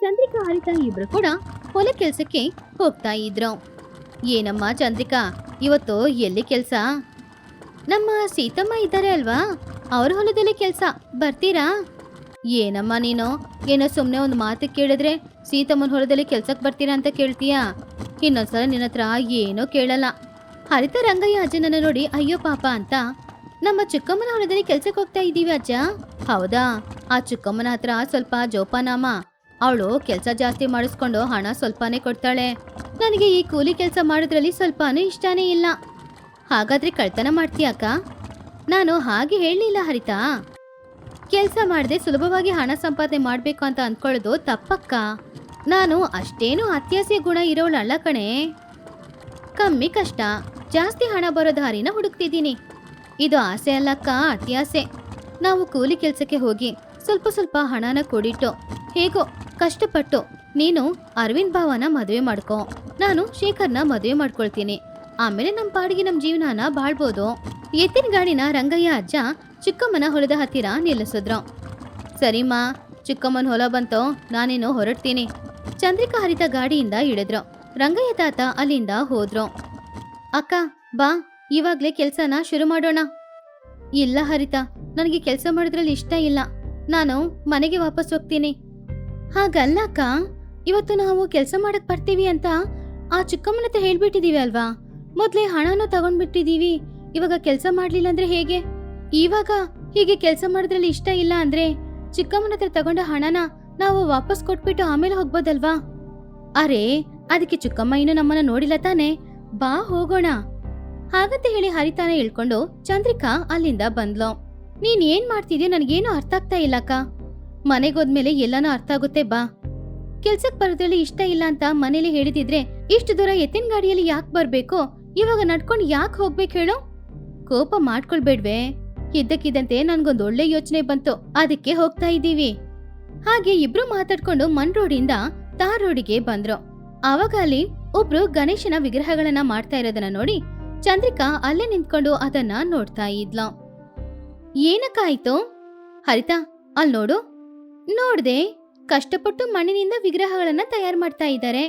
ಚಂದ್ರಿಕಾ ಹರಿತ ಇಬ್ರು ಕೂಡ ಹೊಲ ಕೆಲಸಕ್ಕೆ ಹೋಗ್ತಾ ಇದ್ರು. ಏನಮ್ಮ ಚಂದ್ರಿಕಾ, ಇವತ್ತು ಎಲ್ಲಿ ಕೆಲಸ? ನಮ್ಮ ಸೀತಮ್ಮ ಇದ್ದಾರೆ ಅಲ್ವಾ? ಅವ್ರ ಹೊಲದಲ್ಲಿ ಕೆಲಸ, ಬರ್ತೀರಾ? ಏನಮ್ಮ ನೀನು? ಏನೋ ಸುಮ್ಮನೆ ಒಂದು ಮಾತು ಕೇಳಿದ್ರೆ ಸೀತಮ್ಮನ ಹೊಲದಲ್ಲಿ ಕೆಲ್ಸಕ್ಕೆ ಬರ್ತೀರಾ ಅಂತ ಕೇಳ್ತೀಯಾ? ಇನ್ನೊಂದ್ಸಲ ನಿನ್ನ ಹತ್ರ ಏನೋ ಕೇಳಲ್ಲ. ಹರಿತ ರಂಗಯ್ಯ ಅಜ್ಜನನ್ನ ನೋಡಿ, ಅಯ್ಯೋ ಪಾಪ ಅಂತ ನಮ್ಮ ಚಿಕ್ಕಮ್ಮನ ಹೊಲದಲ್ಲಿ ಕೆಲ್ಸಕ್ಕೆ ಹೋಗ್ತಾ ಇದ್ದೀವಿ ಅಜ್ಜ. ಹೌದಾ? ಆ ಚಿಕ್ಕಮ್ಮನ ಹತ್ರ ಸ್ವಲ್ಪ ಜೋಪಾನಾಮ. ಅವಳು ಕೆಲಸ ಜಾಸ್ತಿ ಮಾಡಿಸ್ಕೊಂಡು ಹಣ ಸ್ವಲ್ಪನೇ ಕೊಡ್ತಾಳೆ. ನನಗೆ ಈ ಕೂಲಿ ಕೆಲಸ ಮಾಡೋದ್ರಲ್ಲಿ ಸ್ವಲ್ಪನೂ ಇಷ್ಟನೇ ಇಲ್ಲ. ಹಾಗಾದ್ರೆ ಕಳ್ತನ ಮಾಡ್ತೀಯಾಕ ನಾನು ಹಾಗೆ ಹೇಳಲಿಲ್ಲ ಹರಿತಾ. ಕೆಲಸ ಮಾಡದೆ ಸುಲಭವಾಗಿ ಹಣ ಸಂಪಾದನೆ ಮಾಡಬೇಕು ಅಂತ ಅಂದ್ಕೊಳ್ಳೋದು ತಪ್ಪಕ್ಕ. ನಾನು ಅಷ್ಟೇನು ಅತ್ಯಾಸೆ ಗುಣ ಇರೋಳಲ್ಲ ಕಣೆ. ಕಮ್ಮಿ ಕಷ್ಟ. ಜಾಸ್ತಿ ಹಣ ಬರೋ ದಾರಿನ ಹುಡುಕ್ತಿದ್ದೀನಿ. ಇದು ಆಸೆ ಅಲ್ಲಕ್ಕ ಅತ್ಯಾಸೆ. ನಾವು ಕೂಲಿ ಕೆಲಸಕ್ಕೆ ಹೋಗಿ ಸ್ವಲ್ಪ ಸ್ವಲ್ಪ ಹಣನ ಕೊಡಿಟ್ಟು, ಹೇಗೋ ಕಷ್ಟಪಟ್ಟು ನೀನು ಅರವಿಂದ್ ಭಾವನ ಮದುವೆ ಮಾಡ್ಕೊ. ನಾನು ಶೇಖರ್ನ ಮದುವೆ ಮಾಡ್ಕೊಳ್ತೀನಿ. ಆಮೇಲೆ ನಮ್ಮ ಪಾಡಿಗೆ ನಮ್ಮ ಜೀವನನ ಬಾಳ್ಬೋದು. ಎತ್ತಿನ ಗಾಡಿನ ರಂಗಯ್ಯ ಅಜ್ಜ ಚಿಕ್ಕಮ್ಮನ ಹೊಲದ ಹತ್ತಿರ ನಿಲ್ಲಿಸಿದ್ರು. ಸರಿಮ್ಮ ಚಿಕ್ಕಮ್ಮನ ಹೊಲ ಬಂತೋ, ನಾನೇನು ಹೊರಡ್ತೀನಿ. ಚಂದ್ರಿಕಾ ಹರಿತ ಗಾಡಿಯಿಂದ ಇಳಿದ್ರು. ರಂಗಯ್ಯ ತಾತ ಅಲ್ಲಿಂದ ಹೋದ್ರು. ಅಕ್ಕ, ಬಾ, ಇವಾಗ್ಲೇ ಕೆಲ್ಸನ ಶುರು ಮಾಡೋಣ. ಇಲ್ಲ ಹರಿತ, ನನಗೆ ಕೆಲಸ ಮಾಡೋದ್ರಲ್ಲಿ ಇಷ್ಟ ಇಲ್ಲ. ನಾನು ಮನೆಗೆ ವಾಪಸ್ ಹೋಗ್ತೀನಿ. ಹಾಗಲ್ಲ ಅಕ್ಕ ಇವತ್ತು ನಾವು ಕೆಲಸ ಮಾಡಕ್ ಬರ್ತೀವಿ ಅಂತ ಆ ಚಿಕ್ಕಮ್ಮನ ಹತ್ರ ಹೇಳ್ಬಿಟ್ಟಿದೀವಿ ಅಲ್ವಾ? ಮೊದ್ಲೇ ಹಣನೂ ತಗೊಂಡ್ಬಿಟ್ಟಿದೀವಿ. ಇವಾಗ ಕೆಲಸ ಮಾಡ್ಲಿಲ್ಲ ಅಂದ್ರೆ ಹೇಗೆ? ಇವಾಗ ಹೀಗೆ ಕೆಲಸ ಮಾಡೋದ್ರಲ್ಲಿ ಇಷ್ಟ ಇಲ್ಲ ಅಂದ್ರೆ ಚಿಕ್ಕಮ್ಮನ ಹತ್ರ ತಗೊಂಡ ಹಣನ ನಾವು ವಾಪಸ್ ಕೊಟ್ಬಿಟ್ಟು ಆಮೇಲೆ ಹೋಗ್ಬೋದಲ್ವಾ? ಅರೆ, ಅದಕ್ಕೆ ಚಿಕ್ಕಮ್ಮ ಇನ್ನು ನಮ್ಮನ್ನ ನೋಡಿಲ್ಲ ತಾನೆ? ಬಾ ಹೋಗೋಣ. ಹಾಗಂತ ಹೇಳಿ ಹರಿತಾನೆ ಇಳ್ಕೊಂಡು ಚಂದ್ರಿಕಾ ಅಲ್ಲಿಂದ ಬಂದ್ಲು. ನೀನ್ ಏನ್ ಮಾಡ್ತಿದ್ಯೋ ನನಗೇನು ಅರ್ಥ ಆಗ್ತಾ ಇಲ್ಲಕ್ಕ. ಮನೆಗೋದ್ಮೇಲೆ ಎಲ್ಲಾನು ಅರ್ಥ ಆಗುತ್ತೆ, ಬಾ. ಕೆಲ್ಸಕ್ ಬರೋದ್ರಲ್ಲಿ ಇಷ್ಟ ಇಲ್ಲ ಅಂತ ಮನೇಲಿ ಹೇಳಿದಿದ್ರೆ, ಇಷ್ಟು ದೂರ ಎತ್ತಿನ ಗಾಡಿಯಲ್ಲಿ ಯಾಕೆ ಬರ್ಬೇಕು? ಇವಾಗ ನಡ್ಕೊಂಡು ಯಾಕೆ ಹೋಗ್ಬೇಕು ಹೇಳು? ಕೋಪ ಮಾಡ್ಕೊಳ್ಬೇಡ್ವೆ. ಇದ್ದಕ್ಕಿದ್ದಂತೆ ನನ್ಗೊಂದ್ ಒಳ್ಳೆ ಯೋಚನೆ ಬಂತು. ಅದಕ್ಕೆ ಹೋಗ್ತಾ ಇದ್ದೀವಿ. ಹಾಗೆ ಇಬ್ರು ಮಾತಾಡ್ಕೊಂಡು ಮಣ್ ರೋಡಿಂದ ತಾರ್ ರೋಡಿಗೆ ಬಂದ್ರು. ಅವಾಗ ಅಲ್ಲಿ ಒಬ್ರು ಗಣೇಶನ ವಿಗ್ರಹಗಳನ್ನ ಮಾಡ್ತಾ ಇರೋದನ್ನ ನೋಡಿ ಚಂದ್ರಿಕಾ ಅಲ್ಲೇ ನಿಂತ್ಕೊಂಡು ಅದನ್ನ ನೋಡ್ತಾ ಇದ್ಲ. ಏನಕ್ಕಾಯ್ತು ಹರಿತಾ ಅಲ್ ನೋಡು. ನೋಡ್ದೆ, ಕಷ್ಟಪಟ್ಟು ಮಣ್ಣಿನಿಂದ ವಿಗ್ರಹಗಳನ್ನ ತಯಾರ್ ಮಾಡ್ತಾ ಇದ್ದಾರೆ.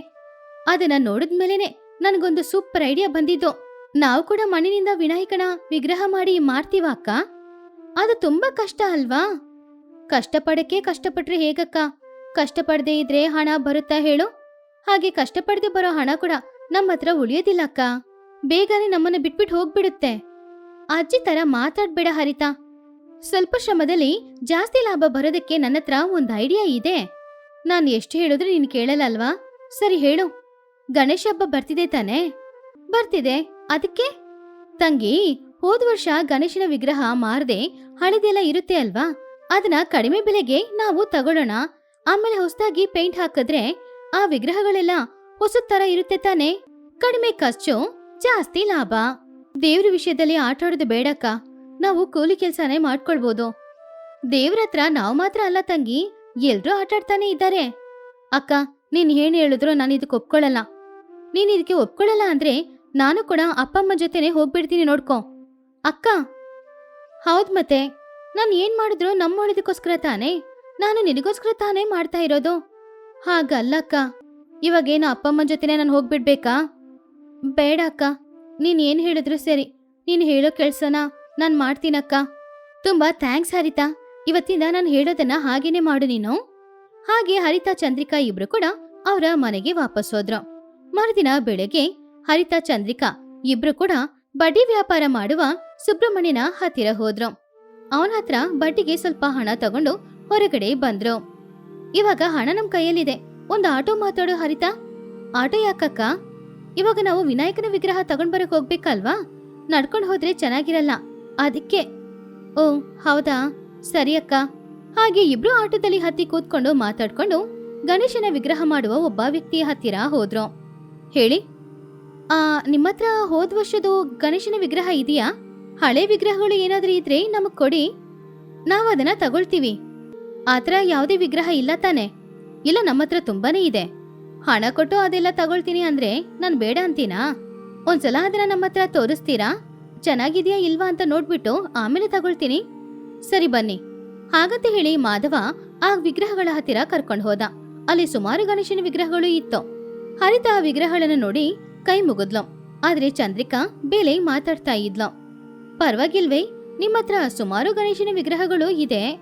ಅದನ್ನ ನೋಡಿದ್ಮೇಲೆನೆ ನನಗೊಂದು ಸೂಪರ್ ಐಡಿಯಾ ಬಂದಿದ್ದು. ನಾವು ಕೂಡ ಮಣ್ಣಿನಿಂದ ವಿನಾಯಕನ ವಿಗ್ರಹ ಮಾಡಿ ಮಾಡ್ತೀವ ಅಕ್ಕ? ಅದು ತುಂಬಾ ಕಷ್ಟ ಅಲ್ವಾ? ಕಷ್ಟಪಡಕ್ಕೆ ಕಷ್ಟಪಟ್ರೆ ಹೇಗಕ್ಕ? ಕಷ್ಟಪಡದೆ ಇದ್ರೆ ಹಣ ಬರುತ್ತಾ ಹೇಳು? ಹಾಗೆ ಕಷ್ಟಪಡದೆ ಬರೋ ಹಣ ಕೂಡ ನಮ್ಮ ಹತ್ರ ಉಳಿಯೋದಿಲ್ಲ ಅಕ್ಕ. ಬೇಗನೆ ನಮ್ಮನ್ನ ಬಿಟ್ಬಿಟ್ಟು ಹೋಗ್ಬಿಡುತ್ತೆ. ಅಜ್ಜಿ ತರ ಮಾತಾಡ್ಬೇಡ ಹರಿತಾ. ಸ್ವಲ್ಪ ಶ್ರಮದಲ್ಲಿ ಜಾಸ್ತಿ ಲಾಭ ಬರೋದಕ್ಕೆ ನನ್ನ ಹತ್ರ ಒಂದು ಐಡಿಯಾ ಇದೆ. ನಾನು ಎಷ್ಟು ಹೇಳಿದ್ರು ನೀನು ಕೇಳಲ್ಲ ಅಲ್ವಾ ಸರಿ ಹೇಳು. ಗಣೇಶ ಹಬ್ಬ ಬರ್ತಿದೆ ತಾನೇ? ಬರ್ತಿದೆ. ಅದಕ್ಕೆ? ತಂಗಿ, ಹೋದ ವರ್ಷ ಗಣೇಶನ ವಿಗ್ರಹ ಮಾರದೆ ಹಳೆದೆಲ್ಲ ಇರುತ್ತೆ ಅಲ್ವಾ? ಅದನ್ನ ಕಡಿಮೆ ಬೆಲೆಗೆ ನಾವು ತಗೊಳ್ಳೋಣ. ಆಮೇಲೆ ಹೊಸದಾಗಿ ಪೇಂಟ್ ಹಾಕಿದ್ರೆ ಆ ವಿಗ್ರಹಗಳೆಲ್ಲ ಹೊಸ ತರ ಇರುತ್ತೆ ತಾನೇ? ಕಡಿಮೆ ಖರ್ಚು, ಜಾಸ್ತಿ ಲಾಭ. ದೇವ್ರ ವಿಷಯದಲ್ಲಿ ಆಟ ಆಡೋದು ಬೇಡಕ್ಕ. ನಾವು ಕೂಲಿ ಕೆಲ್ಸನೇ ಮಾಡ್ಕೊಳ್ಬೋದು. ದೇವ್ರ ಹತ್ರ ನಾವು ಮಾತ್ರ ಅಲ್ಲ ತಂಗಿ, ಎಲ್ರೂ ಆಟಾಡ್ತಾನೆ ಇದ್ದಾರೆ. ಅಕ್ಕ, ನೀನ್ ಏನ್ ಹೇಳಿದ್ರು ನಾನು ಇದಕ್ಕೆ ಒಪ್ಕೊಳ್ಳಲ್ಲ ನೀನ್ ಇದಕ್ಕೆ ಒಪ್ಕೊಳ್ಳಲ್ಲ ಅಂದ್ರೆ ನಾನು ಕೂಡ ಅಪ್ಪಮ್ಮ ಜೊತೆನೆ ಹೋಗ್ಬಿಡ್ತೀನಿ ನೋಡ್ಕೊ. ಅಕ್ಕ! ಹೌದ್ ಮತ್ತೆ. ನಾನು ಏನ್ ಮಾಡಿದ್ರು ನಮ್ಮ ಒಳ್ಳೇದಕ್ಕೋಸ್ಕರ ತಾನೇ, ನಾನು ನಿನಗೋಸ್ಕರ ತಾನೇ ಮಾಡ್ತಾ ಇರೋದು. ಹಾಗಲ್ಲಕ್ಕ ಇವಾಗೇನು ಅಪ್ಪಮ್ಮ ಜೊತೆನೆ ನಾನು ಹೋಗ್ಬಿಡ್ಬೇಕಾ? ಬೇಡ ಅಕ್ಕ. ನೀನ್ ಏನ್ ಹೇಳಿದ್ರು ಸರಿ. ನೀನು ಹೇಳೋ ಕೆಲ್ಸನ ನಾನು ಮಾಡ್ತೀನಕ್ಕ. ತುಂಬಾ ಥ್ಯಾಂಕ್ಸ್ ಹರಿತಾ. ಇವತ್ತಿಂದ ನಾನು ಹೇಳೋದನ್ನ ಹಾಗೇನೆ ಮಾಡು ನೀನು. ಹಾಗೆ ಹರಿತಾ, ಚಂದ್ರಿಕಾ ಇಬ್ರು ಕೂಡ ಅವರ ಮನೆಗೆ ವಾಪಸ್ ಹೋದ್ರು. ಮರುದಿನ ಬೆಳಗ್ಗೆ ಹರಿತಾ, ಚಂದ್ರಿಕಾ ಇಬ್ರು ಕೂಡ ಬಡ್ಡಿ ವ್ಯಾಪಾರ ಮಾಡುವ ಸುಬ್ರಹ್ಮಣ್ಯನ ಹತ್ತಿರ ಹೋದ್ರು. ಅವನ ಹತ್ರ ಬಡ್ಡಿಗೆ ಸ್ವಲ್ಪ ಹಣ ತಗೊಂಡು ಹೊರಗಡೆ ಬಂದ್ರು. ಇವಾಗ ಹಣ ನಮ್ ಕೈಯಲ್ಲಿದೆ. ಒಂದು ಆಟೋ ಮಾತಾಡು ಹರಿತಾ. ಆಟೋ ಯಾಕಕ್ಕ? ಇವಾಗ ನಾವು ವಿನಾಯಕನ ವಿಗ್ರಹ ತಗೊಂಡ್ ಬರಕ್ ಹೋಗ್ಬೇಕಲ್ವಾ? ನಡ್ಕೊಂಡು ಹೋದ್ರೆ ಚೆನ್ನಾಗಿರಲ್ಲ. ಅದಕ್ಕೆ, ಓ, ಹೌದಾ? ಸರಿ ಅಕ್ಕ. ಹಾಗೆ ಇಬ್ರು ಆಟೋದಲ್ಲಿ ಹತ್ತಿ ಕೂತ್ಕೊಂಡು ಮಾತಾಡ್ಕೊಂಡು ಗಣೇಶನ ವಿಗ್ರಹ ಮಾಡುವ ಒಬ್ಬ ವ್ಯಕ್ತಿಯ ಹತ್ತಿರ ಹೋದ್ರು. ಹೇಳಿ, ಆ ನಿಮ್ಮ ಹತ್ರ ಹೋದ ವರ್ಷದು ಗಣೇಶನ ವಿಗ್ರಹ ಇದೆಯಾ? ಹಳೆ ವಿಗ್ರಹಗಳು ಏನಾದ್ರೂ ಇದ್ರೆ ನಮಗ್ ಕೊಡಿ. ನಾವು ಅದನ್ನ ತಗೊಳ್ತೀವಿ. ಆತರ ಯಾವುದೇ ವಿಗ್ರಹ ಇಲ್ಲ ತಾನೆ. ಇಲ್ಲ ನಮ್ಮ ಹತ್ರ ತುಂಬಾನೇ ಇದೆ. ಹಣ ಕೊಟ್ಟು ಅದೆಲ್ಲ ತಗೊಳ್ತೀನಿ ಅಂದ್ರೆ ನಾನ್ ಬೇಡ ಅಂತೀನಾ? ಒಂದ್ಸಲ ಅದನ್ನ ನಮ್ಮ ಹತ್ರ ತೋರಿಸ್ತೀರಾ? ಚೆನ್ನಾಗಿದ್ಯಾ ಇಲ್ವಾ ಅಂತ ನೋಡ್ಬಿಟ್ಟು ಆಮೇಲೆ ತಗೊಳ್ತೀನಿ. ಸರಿ ಬನ್ನಿ. ಹಾಗಂತ ಹೇಳಿ ಮಾಧವ ಆ ವಿಗ್ರಹಗಳ ಹತ್ತಿರ ಕರ್ಕೊಂಡು ಹೋದ. ಅಲ್ಲಿ ಸುಮಾರು ಗಣೇಶನ ವಿಗ್ರಹಗಳು ಇತ್ತು. ಹರಿತ ಆ ವಿಗ್ರಹಗಳನ್ನ ನೋಡಿ ಕೈ ಮುಗಿದ್ಲು. ಆದ್ರೆ ಚಂದ್ರಿಕಾ ಬೇಲೆ ಮಾತಾಡ್ತಾ ಇದ್ಲು. ಪರವಾಗಿಲ್ವೇ ನಿಮ್ಮ ಹತ್ರ ಸುಮಾರು ಗಣೇಶನ ವಿಗ್ರಹಗಳು ಇದೆ.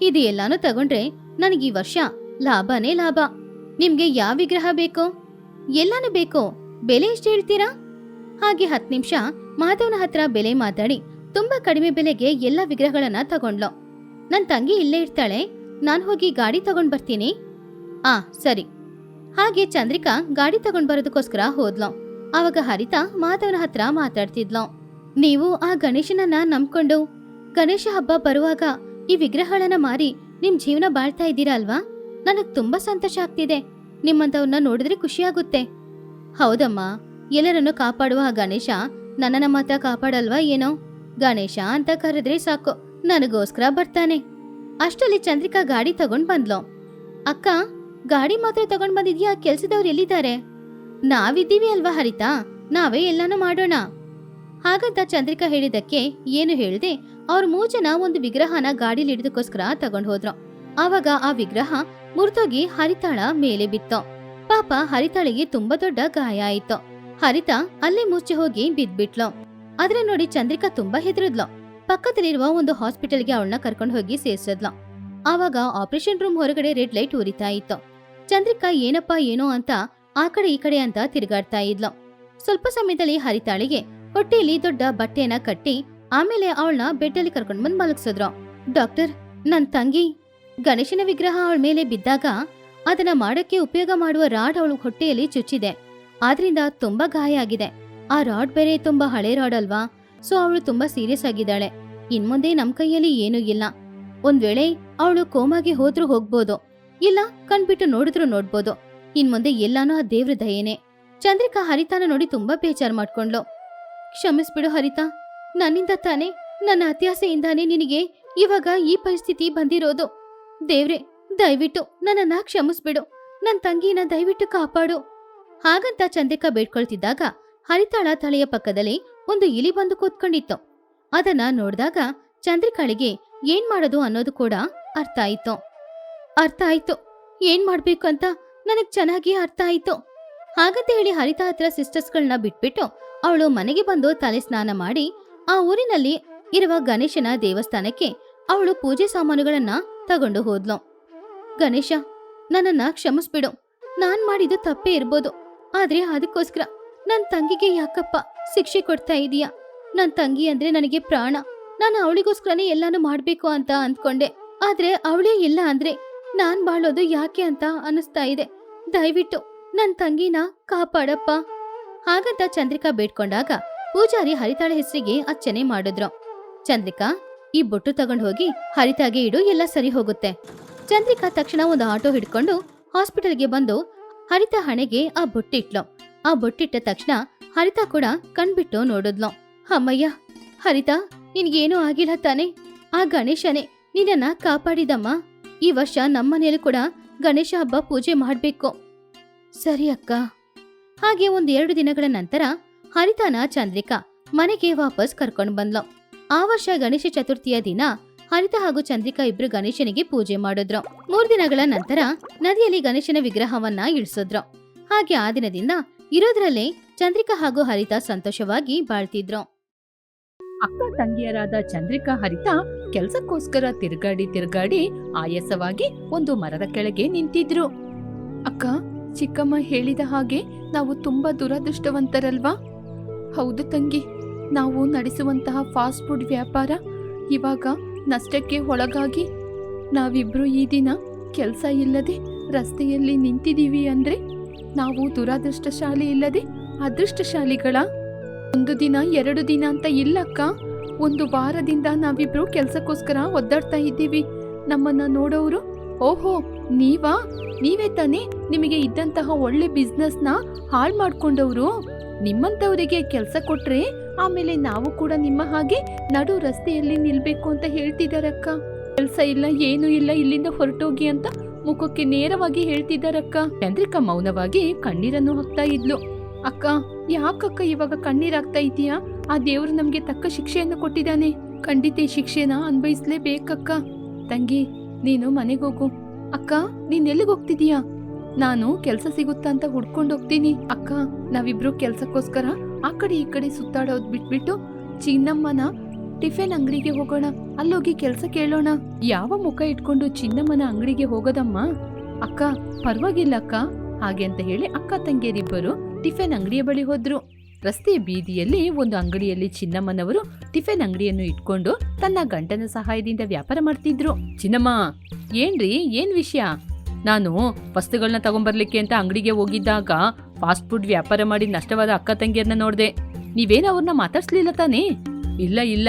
ಇದು ಎಲ್ಲಾನು ತಗೊಂಡ್ರೆ ನನಗೆ ಈ ವರ್ಷ ಲಾಭನೇ ಲಾಭ. ನಿಮ್ಗೆ ಯಾವ ವಿಗ್ರಹ ಬೇಕು? ಎಲ್ಲಾನು ಬೇಕು. ಬೆಲೆ ಎಷ್ಟು ಹೇಳ್ತೀರಾ? ಹಾಗೆ ಹತ್ತು ನಿಮಿಷ ಮಾಧವನ ಹತ್ರ ಬೆಲೆ ಮಾತಾಡಿ ತುಂಬಾ ಕಡಿಮೆ ಬೆಲೆಗೆ ಎಲ್ಲ ವಿಗ್ರಹಗಳನ್ನ ತಗೊಂಡ್ಲು. ನನ್ ತಂಗಿ ಇಲ್ಲೇ ಇರ್ತಾಳೆ, ನಾನ್ ಹೋಗಿ ಗಾಡಿ ತಗೊಂಡ್ ಬರ್ತೀನಿ. ಆ, ಸರಿ. ಹಾಗೆ ಚಂದ್ರಿಕಾ ಗಾಡಿ ತಗೊಂಡ್ ಬರೋದಕ್ಕೋಸ್ಕರ ಹೋದ್ಲು. ಅವಾಗ ಹರಿತಾ ಮಾಧವನ ಹತ್ರ ಮಾತಾಡ್ತಿದ್ಲು. ನೀವು ಆ ಗಣೇಶನನ್ನ ನಂಬ್ಕೊಂಡು ಗಣೇಶ ಹಬ್ಬ ಬರುವಾಗ ಈ ವಿಗ್ರಹಗಳನ್ನ ಮಾರಿ ನಿಮ್ ಜೀವನ ಬಾಳ್ತಾ ಇದ್ದೀರಾ ಅಲ್ವಾ? ನನಗ್ ತುಂಬಾ ಸಂತೋಷ ಆಗ್ತಿದೆ. ನಿಮ್ಮಂತವ್ರನ್ನ ನೋಡಿದ್ರೆ ಖುಷಿಯಾಗುತ್ತೆ ಹೌದಮ್ಮ. ಎಲ್ಲರನ್ನು ಕಾಪಾಡುವ ಗಣೇಶ, ನನ್ನನ್ನ ಮಾತ್ರ ಕಾಪಾಡಲ್ವಾ ಏನೋ? ಗಣೇಶ ಅಂತ ಕರೆದ್ರೆ ಸಾಕು, ನನಗೋಸ್ಕರ ಬರ್ತಾನೆ. ಅಷ್ಟರಲ್ಲಿ ಚಂದ್ರಿಕಾ ಗಾಡಿ ತಗೊಂಡ್ ಬಂದ್ಲು. ಅಕ್ಕ, ಗಾಡಿ ಮಾತ್ರ ತಗೊಂಡ್ ಬಂದಿದ್ಯಾ? ಕೆಲ್ಸದವ್ರು ಎಲ್ಲಿದ್ದಾರೆ? ನಾವಿದ್ದೀವಿ ಅಲ್ವಾ ಹರಿತಾ? ನಾವೇ ಎಲ್ಲಾನು ಮಾಡೋಣ. ಹಾಗಂತ ಚಂದ್ರಿಕಾ ಹೇಳಿದಕ್ಕೆ ಏನು ಹೇಳ್ದೆ, ಅವ್ರ ಮೂರು ಜನ ಒಂದು ವಿಗ್ರಹನ ಗಾಡಿಲಿ ಹಿಡಿದಕ್ಕೋಸ್ಕರ ತಗೊಂಡ್ ಹೋದ್ರು. ಆವಾಗ ಆ ವಿಗ್ರಹ ಮುರಿದೋಗಿ ಹರಿತಾಳ ಮೇಲೆ ಬಿತ್ತು. ಪಾಪ ಹರಿತಾಳಿಗೆ ತುಂಬಾ ದೊಡ್ಡ ಗಾಯ ಆಯ್ತು. ಹರಿತಾ ಅಲ್ಲಿ ಮುಚ್ಚಿ ಹೋಗಿ ಬಿದ್ಬಿಟ್ಲು. ಆದ್ರೆ ನೋಡಿ ಚಂದ್ರಿಕಾ ತುಂಬಾ ಹೆದರಿದ್ಲು. ಪಕ್ಕದಲ್ಲಿರುವ ಒಂದು ಹಾಸ್ಪಿಟಲ್ಗೆ ಅವಳನ್ನ ಕರ್ಕೊಂಡು ಹೋಗಿ ಸೇರ್ಸದ್ಲು. ಆವಾಗ ಆಪರೇಷನ್ ರೂಮ್ ಹೊರಗಡೆ ರೆಡ್ ಲೈಟ್ ಉರಿತಾ ಇತ್ತು. ಚಂದ್ರಿಕಾ, ಏನಪ್ಪ, ಏನೋ ಅಂತ ಆ ಕಡೆ ಈ ಕಡೆ ಅಂತ ತಿರುಗಾಡ್ತಾ ಇದ್ಲು. ಸ್ವಲ್ಪ ಸಮಯದಲ್ಲಿ ಹರಿತಾಳಿಗೆ ಹೊಟ್ಟೆಯಲ್ಲಿ ದೊಡ್ಡ ಬಟ್ಟೆಯನ್ನ ಕಟ್ಟಿ ಆಮೇಲೆ ಅವಳನ್ನ ಬೆಡ್ಡಲ್ಲಿ ಕರ್ಕೊಂಡ್ ಬಂದ್ ಮಲಗಿಸಿದ್ರು. ಡಾಕ್ಟರ್, ನನ್ ತಂಗಿ. ಗಣೇಶನ ವಿಗ್ರಹ ಅವಳ ಮೇಲೆ ಬಿದ್ದಾಗ ಅದನ್ನ ಮಾಡಕ್ಕೆ ಉಪಯೋಗ ಮಾಡುವ ರಾಡ್ ಅವಳು ಹೊಟ್ಟೆಯಲ್ಲಿ ಚುಚ್ಚಿದೆ. ಆದ್ರಿಂದ ತುಂಬಾ ಗಾಯ ಆಗಿದೆ. ಆ ರಾಡ್ ಬೇರೆ ತುಂಬಾ ಹಳೆ ರಾಡ್ ಅಲ್ವಾ? ಸೊ ಅವಳು ತುಂಬಾ ಸೀರಿಯಸ್ ಆಗಿದ್ದಾಳೆ. ಇನ್ಮುಂದೆ ನಮ್ ಕೈಯಲ್ಲಿ ಏನೂ ಇಲ್ಲ. ಒಂದ್ ವೇಳೆ ಅವಳು ಕೋಮಾಗೆ ಹೋದ್ರೂ ಹೋಗ್ಬೋದು. ಇಲ್ಲ, ಕಣ್ಬಿಟ್ಟು ನೋಡಿದ್ರು ನೋಡ್ಬೋದು. ಇನ್ಮುಂದೆ ಎಲ್ಲಾನು ಆ ದೇವ್ರ ದಯೇನೆ. ಚಂದ್ರಿಕಾ ಹರಿತಾನ ನೋಡಿ ತುಂಬಾ ಬೇಜಾರ್ ಮಾಡ್ಕೊಂಡ್ಲು ಕ್ಷಮಿಸ್ಬಿಡು ಹರಿತಾ. ನನ್ನಿಂದ ತಾನೇ, ನನ್ನ ಅತ್ಯಾಸೆಯಿಂದಾನೇ ನಿನಗೆ ಇವಾಗ ಈ ಪರಿಸ್ಥಿತಿ ಬಂದಿರೋದು. ದೇವ್ರೆ, ದಯವಿಟ್ಟು ನನ್ನನ್ನ ಕ್ಷಮಿಸ್ಬಿಡು. ನನ್ ತಂಗಿನ ದಯವಿಟ್ಟು ಕಾಪಾಡು. ಹಾಗಂತ ಚಂದ್ರಿಕಾ ಬೇಡ್ಕೊಳ್ತಿದ್ದಾಗ ಹರಿತಾಳ ತಲೆಯ ಪಕ್ಕದಲ್ಲಿ ಒಂದು ಇಲಿ ಬಂದು ಕೂತ್ಕೊಂಡಿತ್ತು. ಅದನ್ನ ನೋಡಿದಾಗ ಚಂದ್ರಿಕಾಳಿಗೆ ಏನ್ ಮಾಡೋದು ಅನ್ನೋದು ಕೂಡ ಅರ್ಥ ಆಯ್ತು. ಅರ್ಥ ಆಯ್ತು. ಏನ್ ಮಾಡ್ಬೇಕು ಅಂತ ನನಗ್ ಚೆನ್ನಾಗಿ ಅರ್ಥ ಆಯ್ತು. ಹಾಗಂತ ಹೇಳಿ ಹರಿತಾ ಹತ್ರ ಸಿಸ್ಟರ್ಸ್ಗಳನ್ನ ಬಿಟ್ಬಿಟ್ಟು ಅವಳು ಮನೆಗೆ ಬಂದು ತಲೆ ಸ್ನಾನ ಮಾಡಿ ಆ ಊರಿನಲ್ಲಿ ಇರುವ ಗಣೇಶನ ದೇವಸ್ಥಾನಕ್ಕೆ ಅವಳು ಪೂಜೆ ಸಾಮಾನುಗಳನ್ನ ತಗೊಂಡು ಹೋದ್ಲು. ಗಣೇಶ, ನನ್ನನ್ನ ಕ್ಷಮಿಸ್ಬಿಡು. ನಾನ್ ಮಾಡಿದ್ದು ತಪ್ಪೇ ಇರ್ಬೋದು. ಆದ್ರೆ ಅದಕ್ಕೋಸ್ಕರ ನನ್ ತಂಗಿಗೆ ಯಾಕಪ್ಪ ಶಿಕ್ಷೆ ಕೊಡ್ತಾ ಇದೀಯಾ? ನನ್ ತಂಗಿ ಅಂದ್ರೆ ನನಗೆ ಪ್ರಾಣ. ನಾನು ಅವಳಿಗೋಸ್ಕರನೇ ಎಲ್ಲಾನು ಮಾಡ್ಬೇಕು ಅಂತ ಅಂದ್ಕೊಂಡೆ. ಆದ್ರೆ ಅವಳೇ ಇಲ್ಲ ಅಂದ್ರೆ ನಾನ್ ಬಾಳೋದು ಯಾಕೆ ಅಂತ ಅನಿಸ್ತಾ ಇದೆ. ದಯವಿಟ್ಟು ನನ್ ತಂಗಿನ ಕಾಪಾಡಪ್ಪ. ಹಾಗಂತ ಚಂದ್ರಿಕಾ ಬೇಡ್ಕೊಂಡಾಗ ಪೂಜಾರಿ ಹರಿತಾಳ ಹೆಸರಿಗೆ ಅರ್ಚನೆ ಮಾಡಿದ್ರು. ಚಂದ್ರಿಕಾ, ಈ ಬೊಟ್ಟು ತಗೊಂಡು ಹೋಗಿ ಹರಿತಾಗೆ ಇಡು, ಎಲ್ಲ ಸರಿ ಹೋಗುತ್ತೆ. ಚಂದ್ರಿಕಾ ತಕ್ಷಣ ಒಂದು ಆಟೋ ಹಿಡ್ಕೊಂಡು ಹಾಸ್ಪಿಟಲ್ಗೆ ಬಂದು ಹರಿತಾ ಹಣೆಗೆ ಆ ಬೊಟ್ಟಿಟ್ಲು. ಆ ಬೊಟ್ಟಿಟ್ಟ ತಕ್ಷಣ ಹರಿತ ಕೂಡ ಕಣ್ಬಿಟ್ಟು ನೋಡಿದ್ಲು. ಅಮ್ಮಯ್ಯ, ಹರಿತ, ನಿನ್ಗೇನೂ ಆಗಿಲ್ಲ ತಾನೆ? ಆ ಗಣೇಶನೇ ನಿನ್ನ ಕಾಪಾಡಿದಮ್ಮ. ಈ ವರ್ಷ ನಮ್ಮನೇಲಿ ಕೂಡ ಗಣೇಶ ಹಬ್ಬ ಪೂಜೆ ಮಾಡ್ಬೇಕು. ಸರಿ ಅಕ್ಕ. ಹಾಗೆ ಒಂದೆರಡು ದಿನಗಳ ನಂತರ ಹರಿತನ ಚಂದ್ರಿಕಾ ಮನೆಗೆ ವಾಪಸ್ ಕರ್ಕೊಂಡ್ ಬಂದ್ಲು. ಆ ವರ್ಷ ಗಣೇಶ ಚತುರ್ಥಿಯ ದಿನ ಹರಿತ ಹಾಗೂ ಚಂದ್ರಿಕಾ ಇಬ್ರು ಗಣೇಶನಿಗೆ ಪೂಜೆ ಮಾಡಿದ್ರು. ಮೂರ್ ದಿನಗಳ ನಂತರ ನದಿಯಲ್ಲಿ ಗಣೇಶನ ವಿಗ್ರಹವನ್ನ ಇಳಿಸಿದ್ರು. ಹಾಗೆ ಆ ದಿನದಿಂದ ಇರೋದ್ರಲ್ಲೇ ಚಂದ್ರಿಕಾ ಹಾಗೂ ಹರಿತ ಸಂತೋಷವಾಗಿ ಬಾಳ್ತಿದ್ರು. ಅಕ್ಕ ತಂಗಿಯರಾದ ಚಂದ್ರಿಕಾ, ಹರಿತ ಕೆಲ್ಸಕ್ಕೋಸ್ಕರ ತಿರುಗಾಡಿ ತಿರುಗಾಡಿ ಆಯಾಸವಾಗಿ ಒಂದು ಮರದ ಕೆಳಗೆ ನಿಂತಿದ್ರು. ಅಕ್ಕ, ಚಿಕ್ಕಮ್ಮ ಹೇಳಿದ ಹಾಗೆ ನಾವು ತುಂಬಾ ದುರದೃಷ್ಟವಂತರಲ್ವಾ? ಹೌದು ತಂಗಿ, ನಾವು ನಡೆಸುವಂತಹ ಫಾಸ್ಟ್ ಫುಡ್ ವ್ಯಾಪಾರ ಇವಾಗ ನಷ್ಟಕ್ಕೆ ಒಳಗಾಗಿ ನಾವಿಬ್ಬರು ಈ ದಿನ ಕೆಲಸ ಇಲ್ಲದೆ ರಸ್ತೆಯಲ್ಲಿ ನಿಂತಿದ್ದೀವಿ ಅಂದ್ರೆ ನಾವು ದುರಾದೃಷ್ಟಶಾಲಿ ಇಲ್ಲದೆ ಅದೃಷ್ಟಶಾಲಿಗಳ? ಒಂದು ದಿನ, ಎರಡು ದಿನ ಅಂತ ಇಲ್ಲಕ್ಕ. ಒಂದು ವಾರದಿಂದ ನಾವಿಬ್ರು ಕೆಲಸಕ್ಕೋಸ್ಕರ ಒದ್ದಾಡ್ತಾ ಇದ್ದೀವಿ. ನಮ್ಮನ್ನ ನೋಡೋರು ಓಹೋ, ನೀವಾ? ನೀವೇ ತಾನೇ ನಿಮಗೆ ಇದ್ದಂತಹ ಒಳ್ಳೆ ಬಿಸ್ನೆಸ್ನ ಹಾಳು ಮಾಡ್ಕೊಂಡವ್ರು. ನಿಮ್ಮಂತವರಿಗೆ ಕೆಲಸ ಕೊಟ್ರೆ ಆಮೇಲೆ ನಾವು ಕೂಡ ನಿಮ್ಮ ಹಾಗೆ ನಡು ರಸ್ತೆಯಲ್ಲಿ ನಿಲ್ಬೇಕು ಅಂತ ಹೇಳ್ತಿದ್ದಾರಕ್ಕ. ಕೆಲಸ ಇಲ್ಲ, ಏನೂ ಇಲ್ಲ, ಇಲ್ಲಿಂದ ಹೊರಟೋಗಿ ಅಂತ ಮುಖಕ್ಕೆ ನೇರವಾಗಿ ಹೇಳ್ತಿದ್ದಾರಕ್ಕ. ಚಂದ್ರಿಕಾ ಮೌನವಾಗಿ ಕಣ್ಣೀರನ್ನು ಹಾಕ್ತಾ ಇದ್ಲು. ಅಕ್ಕ, ಯಾಕಕ್ಕ ಇವಾಗ ಕಣ್ಣೀರಾಗ್ತಾ ಇದೀಯಾ ಆ ದೇವರು ನಮ್ಗೆ ತಕ್ಕ ಶಿಕ್ಷೆಯನ್ನು ಕೊಟ್ಟಿದ್ದಾನೆ. ಖಂಡಿತ ಈ ಶಿಕ್ಷೆನ ಅನ್ಭವಿಸ್ಲೇಬೇಕಕ್ಕ ತಂಗಿ, ನೀನು ಮನೆಗೆ ಹೋಗು. ಅಕ್ಕ, ನೀನ್ ಎಲ್ಲಿಗೆ ಹೋಗ್ತಿದೀಯಾ ನಾನು ಕೆಲಸ ಸಿಗುತ್ತಾ ಅಂತ ಹುಡ್ಕೊಂಡು ಹೋಗ್ತೀನಿ. ಅಕ್ಕ, ನಾವಿಬ್ರು ಕೆಲ್ಸಕ್ಕೋಸ್ಕರ ಆ ಕಡೆ ಈ ಕಡೆ ಸುತ್ತಾಡೋದ್ ಬಿಟ್ಬಿಟ್ಟು ಚಿನ್ನಮ್ಮನ ಟಿಫಿನ್ ಅಂಗಡಿಗೆ ಹೋಗೋಣ. ಅಲ್ಲೋಗಿ ಕೆಲಸ ಕೇಳೋಣ. ಯಾವ ಮುಖ ಇಟ್ಕೊಂಡು ಚಿನ್ನಮ್ಮನ ಅಂಗಡಿಗೆ ಹೋಗೋದಮ್ಮ? ಅಕ್ಕ, ಪರವಾಗಿಲ್ಲ ಅಕ್ಕ. ಹಾಗೆ ಅಂತ ಹೇಳಿ ಅಕ್ಕ ತಂಗಿಯರಿಬ್ಬರು ಟಿಫಿನ್ ಅಂಗಡಿಯ ಬಳಿ ಹೋದ್ರು. ರಸ್ತೆಯ ಬೀದಿಯಲ್ಲಿ ಒಂದು ಅಂಗಡಿಯಲ್ಲಿ ಚಿನ್ನಮ್ಮನವರು ಟಿಫಿನ್ ಅಂಗಡಿಯನ್ನು ಇಟ್ಕೊಂಡು ತನ್ನ ಗಂಟನ ಸಹಾಯದಿಂದ ವ್ಯಾಪಾರ ಮಾಡ್ತಿದ್ರು. ಚಿನ್ನಮ್ಮ, ಏನ್ರಿ, ಏನ್ ವಿಷಯ? ನಾನು ವಸ್ತುಗಳನ್ನ ತಗೊಂಬರ್ಲಿಕ್ಕೆ ಅಂತ ಅಂಗಡಿಗೆ ಹೋಗಿದ್ದಾಗ ಫಾಸ್ಟ್ ಫುಡ್ ವ್ಯಾಪಾರ ಮಾಡಿ ನಷ್ಟವಾದ ಅಕ್ಕ ತಂಗಿಯರ್ನ ನೋಡ್ದೆ. ನೀವೇನು ಅವ್ರನ್ನ ಮಾತಾಡ್ಸ್ಲಿಲ್ಲ ತಾನೇ? ಇಲ್ಲ ಇಲ್ಲ.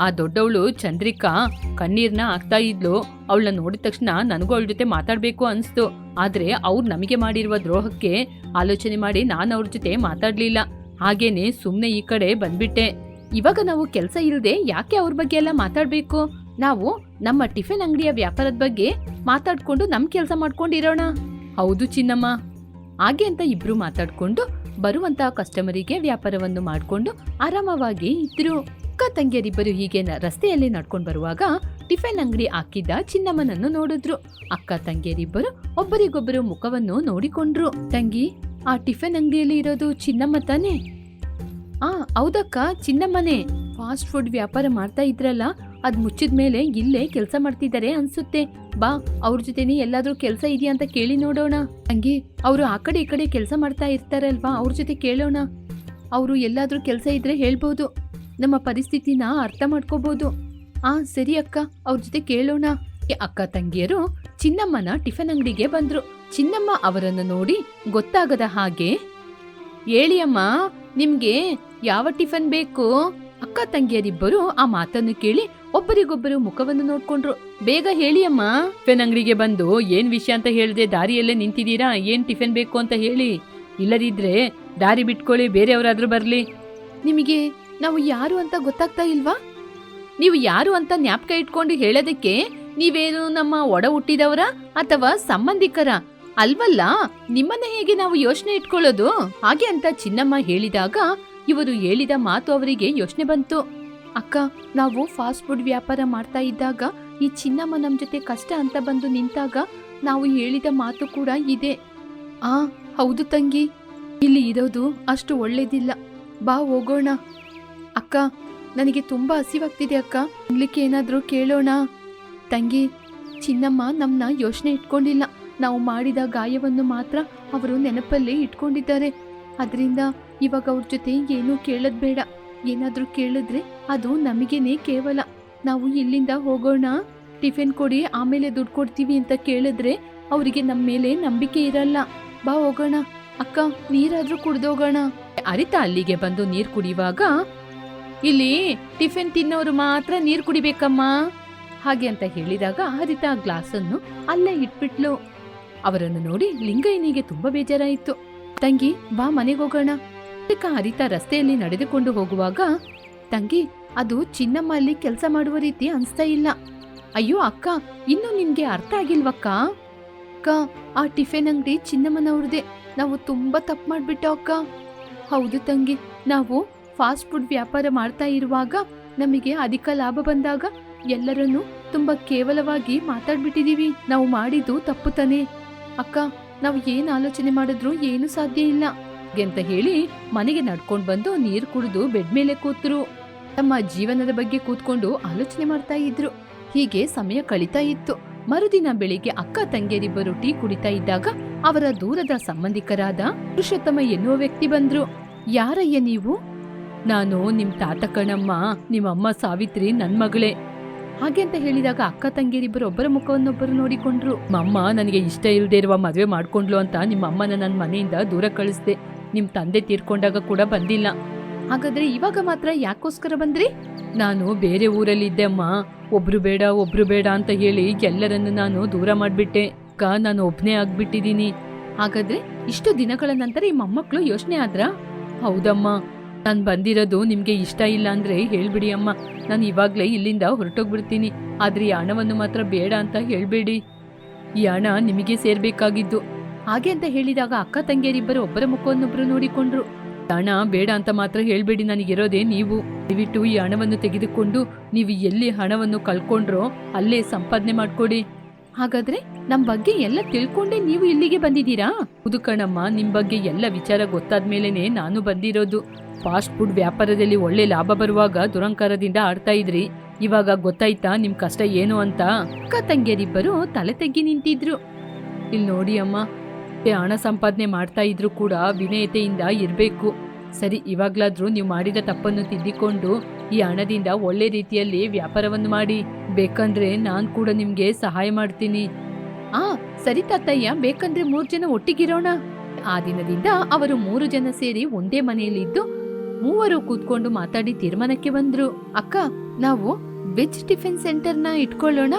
ಆ ದೊಡ್ಡವಳು ಚಂದ್ರಿಕಾ ಕಣ್ಣೀರ್ನ ಆಗ್ತಾ ಇದ್ಲು. ಅವಳನ್ನ ನೋಡಿದ ತಕ್ಷಣ ನನಗೂ ಅವಳ ಜೊತೆ ಮಾತಾಡ್ಬೇಕು ಅನ್ಸ್ತು. ಆದ್ರೆ ಅವ್ರು ನಮಗೆ ಮಾಡಿರುವ ದ್ರೋಹಕ್ಕೆ ಆಲೋಚನೆ ಮಾಡಿ ನಾನು ಅವ್ರ ಜೊತೆ ಮಾತಾಡ್ಲಿಲ್ಲ. ಹಾಗೇನೆ ಸುಮ್ನೆ ಈ ಕಡೆ ಬಂದ್ಬಿಟ್ಟೆ. ಇವಾಗ ನಾವು ಕೆಲಸ ಇಲ್ಲದೆ ಯಾಕೆ ಅವ್ರ ಬಗ್ಗೆ ಎಲ್ಲ ಮಾತಾಡ್ಬೇಕು? ನಾವು ನಮ್ಮ ಟಿಫಿನ್ ಅಂಗಡಿಯ ವ್ಯಾಪಾರದ ಬಗ್ಗೆ ಮಾತಾಡ್ಕೊಂಡು ನಮ್ ಕೆಲಸ ಮಾಡ್ಕೊಂಡಿರೋಣ. ಹೌದು ಚಿನ್ನಮ್ಮ. ಹಾಗೆ ಅಂತ ಇಬ್ರು ಮಾತಾಡ್ಕೊಂಡು ಬರುವಂತ ಕಸ್ಟಮರಿಗೆ ವ್ಯಾಪಾರವನ್ನು ಮಾಡಿಕೊಂಡು ಆರಾಮವಾಗಿ ಇದ್ರು. ಅಕ್ಕ ತಂಗಿಯರಿಬ್ಬರು ಹೀಗೆ ರಸ್ತೆಯಲ್ಲಿ ನಡ್ಕೊಂಡು ಬರುವಾಗ ಟಿಫಿನ್ ಅಂಗಡಿ ಹಾಕಿದ್ದ ಚಿನ್ನಮ್ಮನನ್ನು ನೋಡಿದ್ರು. ಅಕ್ಕ ತಂಗಿಯರಿಬ್ಬರು ಒಬ್ಬರಿಗೊಬ್ಬರು ಮುಖವನ್ನು ನೋಡಿಕೊಂಡ್ರು. ತಂಗಿ, ಆ ಟಿಫಿನ್ ಅಂಗಡಿಯಲ್ಲಿ ಇರೋದು ಚಿನ್ನಮ್ಮ ತಾನೇ? ಆ, ಹೌದಕ್ಕ, ಚಿನ್ನಮ್ಮನೇ. ಫಾಸ್ಟ್ ಫುಡ್ ವ್ಯಾಪಾರ ಮಾಡ್ತಾ ಇದ್ರಲ್ಲ ಅದ್ ಮುಚ್ಚಿದ ಮೇಲೆ ಇಲ್ಲೇ ಕೆಲಸ ಮಾಡ್ತಿದ್ದಾರೆ ಅನ್ಸುತ್ತೆ. ಬಾ, ಅವ್ರ ಜೊತೆನೆ ಎಲ್ಲಾದ್ರೂ ಕೆಲಸ ಇದೆಯಾ ಅಂತ ಕೇಳಿ ನೋಡೋಣ. ಹಂಗೆ ಅವರು ಆ ಕಡೆ ಈ ಕಡೆ ಕೆಲಸ ಮಾಡ್ತಾ ಇರ್ತಾರಲ್ವಾ, ಅವ್ರ ಜೊತೆ ಕೇಳೋಣ. ಅವರು ಎಲ್ಲಾದ್ರೂ ಕೆಲಸ ಇದ್ರೆ ಹೇಳ್ಬೋದು. ನಮ್ಮ ಪರಿಸ್ಥಿತಿನ ಅರ್ಥ ಮಾಡ್ಕೋಬಹುದು ಆ, ಸರಿ ಅಕ್ಕ, ಅವ್ರ ಜೊತೆ ಕೇಳೋಣ. ಅಕ್ಕ ತಂಗಿಯರು ಚಿನ್ನಮ್ಮನ ಟಿಫನ್ ಅಂಗಡಿಗೆ ಬಂದ್ರು. ಚಿನ್ನಮ್ಮ ಅವರನ್ನು ನೋಡಿ ಗೊತ್ತಾಗದ ಹಾಗೆ ಹೇಳಿ ಅಮ್ಮ ನಿಮ್ಗೆ ಯಾವ ಟಿಫನ್ ಬೇಕು? ಅಕ್ಕ ತಂಗಿಯರಿಬ್ಬರು ಆ ಮಾತನ್ನು ಕೇಳಿ ಒಬ್ಬರಿಗೊಬ್ಬರು ಮುಖವನ್ನು ನೋಡ್ಕೊಂಡ್ರು. ಬೇಗ ಹೇಳಿ ಅಮ್ಮ ಟಿಫನ್ ಅಂಗಡಿಗೆ ಬಂದು, ಏನ್ ವಿಷಯ ಅಂತ ಹೇಳಿದೆ? ದಾರಿಯಲ್ಲೇ ನಿಂತಿದ್ದೀರಾ? ಏನ್ ಟಿಫನ್ ಬೇಕು ಅಂತ ಹೇಳಿ? ಇಲ್ಲದಿದ್ರೆ ದಾರಿ ಬಿಟ್ಕೊಳ್ಳಿ, ಬೇರೆಯವರಾದ್ರೂ ಬರ್ಲಿ. ನಿಮಗೆ ನಾವು ಯಾರು ಅಂತ ಗೊತ್ತಾಗ್ತಾ ಇಲ್ವಾ? ನೀವು ಯಾರು ಅಂತ ಜ್ಞಾಪಕ ಇಟ್ಕೊಂಡು ಹೇಳೋದಕ್ಕೆ ನೀವೇನು ನಮ್ಮ ಒಡ ಹುಟ್ಟಿದವರ ಅಥವಾ ಸಂಬಂಧಿಕರ? ಅಲ್ವಲ್ಲ? ನಿಮ್ಮನ್ನ ಹೇಗೆ ನಾವು ಯೋಚನೆ ಇಟ್ಕೊಳ್ಳೋದು? ಹಾಗೆ ಅಂತ ಚಿನ್ನಮ್ಮ ಹೇಳಿದಾಗ ಇವರು ಹೇಳಿದ ಮಾತು ಅವರಿಗೆ ಯೋಚನೆ ಬಂತು. ಅಕ್ಕ, ನಾವು ಫಾಸ್ಟ್ ಫುಡ್ ವ್ಯಾಪಾರ ಮಾಡ್ತಾ ಇದ್ದಾಗ, ಈ ಚಿನ್ನಮ್ಮ ನಮ್ಮ ಜೊತೆ ಕಷ್ಟ ಅಂತ ಬಂದು ನಿಂತಾಗ ನಾವು ಹೇಳಿದ ಮಾತು ಕೂಡ ಇದೆ. ಆ, ಹೌದು ತಂಗಿ. ಇಲ್ಲಿ ಇರೋದು ಅಷ್ಟು ಒಳ್ಳೇದಿಲ್ಲ. ಬಾ ಹೋಗೋಣ. ಅಕ್ಕ, ನನಗೆ ತುಂಬ ಹಸಿವಾಗ್ತಿದೆ ಅಕ್ಕ. ತಿನ್ಲಿಕ್ಕೆ ಏನಾದರೂ ಕೇಳೋಣ. ತಂಗಿ, ಚಿನ್ನಮ್ಮ ನಮ್ಮನ್ನ ಯೋಚನೆ ಇಟ್ಕೊಂಡಿಲ್ಲ. ನಾವು ಮಾಡಿದ ಗಾಯವನ್ನು ಮಾತ್ರ ಅವರು ನೆನಪಲ್ಲಿ ಇಟ್ಕೊಂಡಿದ್ದಾರೆ. ಅದರಿಂದ ಇವಾಗ ಅವ್ರ ಜೊತೆ ಏನೂ ಕೇಳದ್ ಬೇಡ. ಏನಾದರೂ ಕೇಳಿದ್ರೆ ಅದು ನಮಗೇನೆ ಕೇವಲ. ನಾವು ಇಲ್ಲಿಂದ ಹೋಗೋಣ. ಟಿಫಿನ್ ಕೊಡಿ, ಆಮೇಲೆ ದುಡ್ಡು ಕೊಡ್ತೀವಿ ಅಂತ ಕೇಳಿದ್ರೆ ಅವರಿಗೆ ನಮ್ಮ ಮೇಲೆ ನಂಬಿಕೆ ಇರಲ್ಲ. ಬಾ ಹೋಗೋಣ. ಅಕ್ಕ, ನೀರಾದ್ರೂ ಕುಡ್ದೋಗೋಣ ಅರಿತ ಅಲ್ಲಿಗೆ ಬಂದು ನೀರು ಕುಡಿಯುವಾಗ, ಇಲ್ಲಿ ಟಿಫಿನ್ ತಿನ್ನೋರು ಮಾತ್ರ ನೀರು ಕುಡಿಬೇಕಮ್ಮ. ಹಾಗೆ ಅಂತ ಹೇಳಿದಾಗ ಹರಿತಾ ಗ್ಲಾಸನ್ನು ಅಲ್ಲೇ ಇಟ್ಬಿಟ್ಲು. ಅವರನ್ನು ನೋಡಿ ಲಿಂಗಯ್ಯನಿಗೆ ತುಂಬಾ ಬೇಜಾರಾಯಿತು. ತಂಗಿ, ಬಾ ಮನೆಗೆ ಹೋಗೋಣ. ಚಿಕ್ಕ ಹರಿತಾ ರಸ್ತೆಯಲ್ಲಿ ನಡೆದುಕೊಂಡು ಹೋಗುವಾಗ, ತಂಗಿ, ಅದು ಚಿನ್ನಮ್ಮ ಅಲ್ಲಿ ಕೆಲಸ ಮಾಡುವ ರೀತಿ ಅನ್ಸ್ತಾ ಇಲ್ಲ. ಅಯ್ಯೋ, ಅಕ್ಕ, ಇನ್ನು ನಿನ್ಗೆ ಅರ್ಥ ಆಗಿಲ್ವಕ್ಕ ಅಕ್ಕ? ಆ ಟಿಫಿನ್ ಅಂಗಡಿ ಚಿನ್ನಮ್ಮನವ್ರದೇ ನಾವು ತುಂಬಾ ತಪ್ಪು ಮಾಡ್ಬಿಟ್ಟೋ ಅಕ್ಕ. ಹೌದು ತಂಗಿ, ನಾವು ಫಾಸ್ಟ್ ಫುಡ್ ವ್ಯಾಪಾರ ಮಾಡ್ತಾ ಇರುವಾಗ ನಮಗೆ ಅಧಿಕ ಲಾಭ ಬಂದಾಗ ಎಲ್ಲರನ್ನೂ ತುಂಬಾ ಕೇವಲವಾಗಿ ಮಾತಾಡ್ಬಿಟ್ಟಿದೀವಿ. ನಾವು ಮಾಡಿದ್ದು ತಪ್ಪು ತಾನೇ? ಅಕ್ಕ ನಾವು ಏನ್ ಆಲೋಚನೆ ಮಾಡಿದ್ರು ಏನು ಸಾಧ್ಯ ಇಲ್ಲ. ಅಂತ ಹೇಳಿ ಮನೆಗೆ ನಡ್ಕೊಂಡು ಬಂದು ನೀರ್ ಕುಡಿದು ಬೆಡ್ ಮೇಲೆ ಕೂತ್ರು. ತಮ್ಮ ಜೀವನದ ಬಗ್ಗೆ ಕೂತ್ಕೊಂಡು ಆಲೋಚನೆ ಮಾಡ್ತಾ ಇದ್ರು. ಹೀಗೆ ಸಮಯ ಕಳೀತಾ ಇತ್ತು. ಮರುದಿನ ಬೆಳಿಗ್ಗೆ ಅಕ್ಕ ತಂಗಿಯರಿಬ್ಬರು ಟೀ ಕುಡಿತಾ ಇದ್ದಾಗ ಅವರ ದೂರದ ಸಂಬಂಧಿಕರಾದ ಪುರುಷೋತ್ತಮ ಎನ್ನುವ ವ್ಯಕ್ತಿ ಬಂದ್ರು. ಯಾರಯ್ಯ ನೀವು? ನಾನು ನಿಮ್ ತಾತ ಕಣಮ್ಮ. ನಿಮ್ಮಮ್ಮ ಸಾವಿತ್ರಿ ನನ್ ಮಗಳೇ. ಹಾಗೆ ಅಂತ ಹೇಳಿದಾಗ ಅಕ್ಕ ತಂಗಿಯರಿಬ್ಬರು ಒಬ್ಬರ ಮುಖವನ್ನೊಬ್ಬರು ನೋಡಿಕೊಂಡ್ರು. ಮಮ್ಮ, ನನಗೆ ಇಷ್ಟ ಇಲ್ಲದೆ ಇರುವ ಮದುವೆ ಮಾಡ್ಕೊಂಡ್ಲು ಅಂತ ನಿಮ್ಮ ಅಮ್ಮನ ನನ್ನ ಮನೆಯಿಂದ ದೂರ ಕಳಿಸ್ದೆ. ನಿಮ್ಮ ತಂದೆ ತೀರ್ಕೊಂಡಾಗ ಕೂಡ ಬಂದಿಲ್ಲ. ಹಾಗಾದ್ರೆ ಇವಾಗ ಮಾತ್ರ ಯಾಕೋಸ್ಕರ ಬಂದ್ರಿ? ನಾನು ಬೇರೆ ಊರಲ್ಲಿದ್ದೆ ಅಮ್ಮ. ಒಬ್ರು ಬೇಡ ಒಬ್ರು ಬೇಡ ಅಂತ ಹೇಳಿ ಎಲ್ಲರನ್ನು ನಾನು ದೂರ ಮಾಡಿಬಿಟ್ಟೆ. ಅಕ್ಕ, ನಾನು ಒಬ್ಬನೇ ಆಗ್ಬಿಟ್ಟಿದ್ದೀನಿ. ಹಾಗಾದ್ರೆ ಇಷ್ಟು ದಿನಗಳ ನಂತರ ಈ ಮೊಮ್ಮಕ್ಕಳು ಯೋಚನೆ ಆದ್ರ? ಹೌದಮ್ಮ. ನಾನ್ ಬಂದಿರೋದು ನಿಮಗೆ ಇಷ್ಟ ಇಲ್ಲ ಅಂದ್ರೆ ಹೇಳ್ಬಿಡಿ ಅಮ್ಮ. ನಾನು ಇವಾಗ್ಲೇ ಇಲ್ಲಿಂದ ಹೊರಟೋಗ್ಬಿಡ್ತೀನಿ. ಆದ್ರೆ ಈ ಹಣವನ್ನು ಮಾತ್ರ ಬೇಡ ಅಂತ ಹೇಳ್ಬೇಡಿ. ಈ ಹಣ ನಿಮಗೆ ಸೇರ್ಬೇಕಾಗಿದ್ದು. ಹಾಗೆ ಅಂತ ಹೇಳಿದಾಗ ಅಕ್ಕ ತಂಗಿಯರಿಬ್ಬರು ಒಬ್ಬರ ಮುಖವನ್ನೊಬ್ರು ನೋಡಿಕೊಂಡ್ರು. ಹಣ ಬೇಡ ಅಂತ ಮಾತ್ರ ಹೇಳ್ಬೇಡಿ ನನಗಿರೋದೇ ನೀವು. ದಯವಿಟ್ಟು ಈ ಹಣವನ್ನು ತೆಗೆದುಕೊಂಡು ನೀವು ಎಲ್ಲಿ ಹಣವನ್ನು ಕಳ್ಕೊಂಡ್ರೋ ಅಲ್ಲೇ ಸಂಪಾದನೆ ಮಾಡಿಕೊಡಿ. ಹಾಗಾದ್ರೆ ನಮ್ಮ ಬಗ್ಗೆ ಎಲ್ಲ ತಿಳ್ಕೊಂಡೇ ನೀವು ಇಲ್ಲಿಗೆ ಬಂದಿದ್ದೀರಾ? ಉದುಕಣಮ್ಮ ನಿಮ್ಮ ನಿಮ್ ಬಗ್ಗೆ ಎಲ್ಲ ವಿಚಾರ ಗೊತ್ತಾದ್ಮೇಲೆನೆ ನಾನು ಬಂದಿರೋದು. ಫಾಸ್ಟ್ ಫುಡ್ ವ್ಯಾಪಾರದಲ್ಲಿ ಒಳ್ಳೆ ಲಾಭ ಬರುವಾಗ ದುರಂಕಾರದಿಂದ ಆಡ್ತಾ ಇದ್ರಿ. ಇವಾಗ ಗೊತ್ತಾಯ್ತಾ ನಿಮ್ ಕಷ್ಟ ಏನು ಅಂತ? ಅಕ್ಕ ತಂಗಿಯರಿಬ್ಬರು ತಲೆ ತೆಗ್ಗಿ ನಿಂತಿದ್ರು. ಇಲ್ಲಿ ನೋಡಿ ಅಮ್ಮ ಹಣ ಸಂಪಾದನೆ ಮಾಡ್ತಾ ಇದ್ರು ಕೂಡ ವಿನಯತೆಯಿಂದ ಇರಬೇಕು. ಸರಿ, ಇವಾಗ್ಲಾದ್ರೂ ನೀವು ಮಾಡಿದ ತಪ್ಪನ್ನು ತಿದ್ದಿಕೊಂಡು ಈ ಹಣದಿಂದ ಒಳ್ಳೆ ರೀತಿಯಲ್ಲಿ ವ್ಯಾಪಾರವನ್ನು ಮಾಡಿ. ಬೇಕಂದ್ರೆ ನಾನು ಕೂಡ ನಿಮ್ಗೆ ಸಹಾಯ ಮಾಡ್ತೀನಿ. ಆ, ಸರಿ ತಾತಯ್ಯ, ಬೇಕಂದ್ರೆ ಮೂರು ಜನ ಒಟ್ಟಿಗಿರೋಣ. ಆ ದಿನದಿಂದ ಅವರು ಮೂರು ಜನ ಸೇರಿ ಒಂದೇ ಮನೆಯಲ್ಲಿದ್ದು ಮೂವರು ಕೂತ್ಕೊಂಡು ಮಾತಾಡಿ ತೀರ್ಮಾನಕ್ಕೆ ಬಂದ್ರು. ಅಕ್ಕ, ನಾವು ವೆಜ್ ಟಿಫಿನ್ ಸೆಂಟರ್ನ ಇಟ್ಕೊಳ್ಳೋಣ?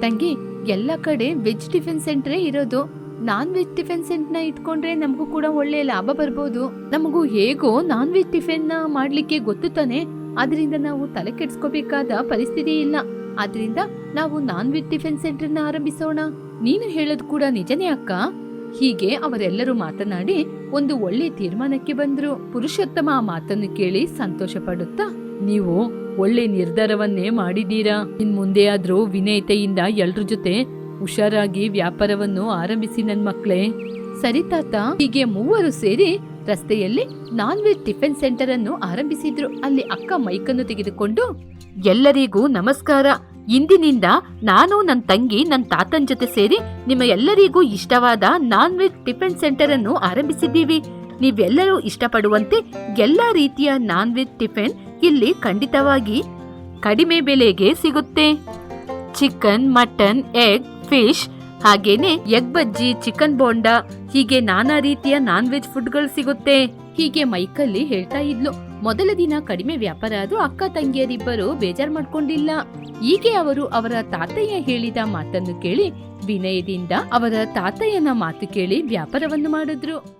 ತಂಗಿ, ಎಲ್ಲ ಕಡೆ ವೆಜ್ ಟಿಫಿನ್ ಸೆಂಟ್ರೇ ಇರೋದು. ನಾನ್ ವೆಜ್ ಟಿಫಿನ್ ಸೆಂಟ್ನ ಇಟ್ಕೊಂಡ್ರೆ ನಮಗೂ ಕೂಡ ಒಳ್ಳೆ ಲಾಭ ಬರ್ಬೋದು. ನಮಗೂ ಹೇಗೋ ನಾನ್ ವೆಜ್ ಟಿಫಿನ್ನ ಮಾಡ್ಲಿಕ್ಕೆ ಗೊತ್ತು ತಾನೆ. ಅದರಿಂದ ನಾವು ತಲೆ ಕೆಡ್ಸ್ಕೋಬೇಕಾದ ಪರಿಸ್ಥಿತಿ ಇಲ್ಲ. ಆದ್ರಿಂದ ನಾವು ನಾನ್ ವೆಜ್ ಟಿಫಿನ್ ಸೆಂಟರ್ನ ಆರಂಭಿಸೋಣ. ನೀನು ಹೇಳೋದು ಕೂಡ ನಿಜನೇ ಅಕ್ಕ? ಹೀಗೆ ಅವರೆಲ್ಲರೂ ಮಾತನಾಡಿ ಒಂದು ಒಳ್ಳೆ ತೀರ್ಮಾನಕ್ಕೆ ಬಂದ್ರು. ಪುರುಷೋತ್ತಮ ಆ ಮಾತನ್ನು ಕೇಳಿ ಸಂತೋಷ ಪಡುತ್ತಾ ನೀವು ಒಳ್ಳೆ ನಿರ್ಧಾರವನ್ನೇ ಮಾಡಿದ್ದೀರಾ? ಇನ್ ಮುಂದೆ ಆದ್ರೂ ವಿನಯತೆಯಿಂದ ಎಲ್ರ ಜೊತೆ ಹುಷಾರಾಗಿ ವ್ಯಾಪಾರವನ್ನು ಆರಂಭಿಸಿ ನನ್ ಮಕ್ಳೇ. ಸರಿ ತಾತ. ಹೀಗೆ ಮೂವರು ಸೇರಿ ರಸ್ತೆಯಲ್ಲಿ ನಾನ್ ವೆಜ್ ಟಿಫಿನ್ ಸೆಂಟರ್ ಅನ್ನು ಆರಂಭಿಸಿದ್ರು. ಅಲ್ಲಿ ಅಕ್ಕ ಮೈಕನ್ನು ತೆಗೆದುಕೊಂಡು, ಎಲ್ಲರಿಗೂ ನಮಸ್ಕಾರ. ಇಂದಿನಿಂದ ನಾನು ನನ್ನ ತಂಗಿ ನನ್ನ ತಾತನ ಜೊತೆ ಸೇರಿ ನಿಮ್ಮ ಎಲ್ಲರಿಗೂ ಇಷ್ಟವಾದ ನಾನ್ ವೆಜ್ ಟಿಫಿನ್ ಸೆಂಟರ್ ಅನ್ನು ಆರಂಭಿಸಿದ್ದೀವಿ. ನೀವೆಲ್ಲರೂ ಇಷ್ಟಪಡುವಂತೆ ಎಲ್ಲಾ ರೀತಿಯ ನಾನ್ ವೆಜ್ ಟಿಫಿನ್ ಇಲ್ಲಿ ಖಂಡಿತವಾಗಿ ಕಡಿಮೆ ಬೆಲೆಗೆ ಸಿಗುತ್ತೆ. ಚಿಕನ್, ಮಟನ್, ಎಗ್, ಫಿಶ್, ಹಾಗೇನೆ ಎಗ್ ಬಜ್ಜಿ, ಚಿಕನ್ ಬೋಂಡಾ ಹೀಗೆ ನಾನಾ ರೀತಿಯ ನಾನ್ ವೆಜ್ ಫುಡ್ಗಳು ಸಿಗುತ್ತೆ. ಹೀಗೆ ಮೈಕಲ್ಲಿ ಹೇಳ್ತಾ ಇದ್ಲು. ಮೊದಲ ದಿನ ಕಡಿಮೆ ವ್ಯಾಪಾರ ಆದ್ರೂ ಅಕ್ಕ ತಂಗಿಯರಿಬ್ಬರು ಬೇಜಾರ್ ಮಾಡ್ಕೊಂಡಿಲ್ಲ. ಹೀಗೆ ಅವರು ಅವರ ತಾತಯ್ಯ ಹೇಳಿದ ಮಾತನ್ನು ಕೇಳಿ ವಿನಯದಿಂದ ಅವರ ತಾತಯ್ಯನ ಮಾತು ಕೇಳಿ ವ್ಯಾಪಾರವನ್ನು ಮಾಡಿದ್ರು.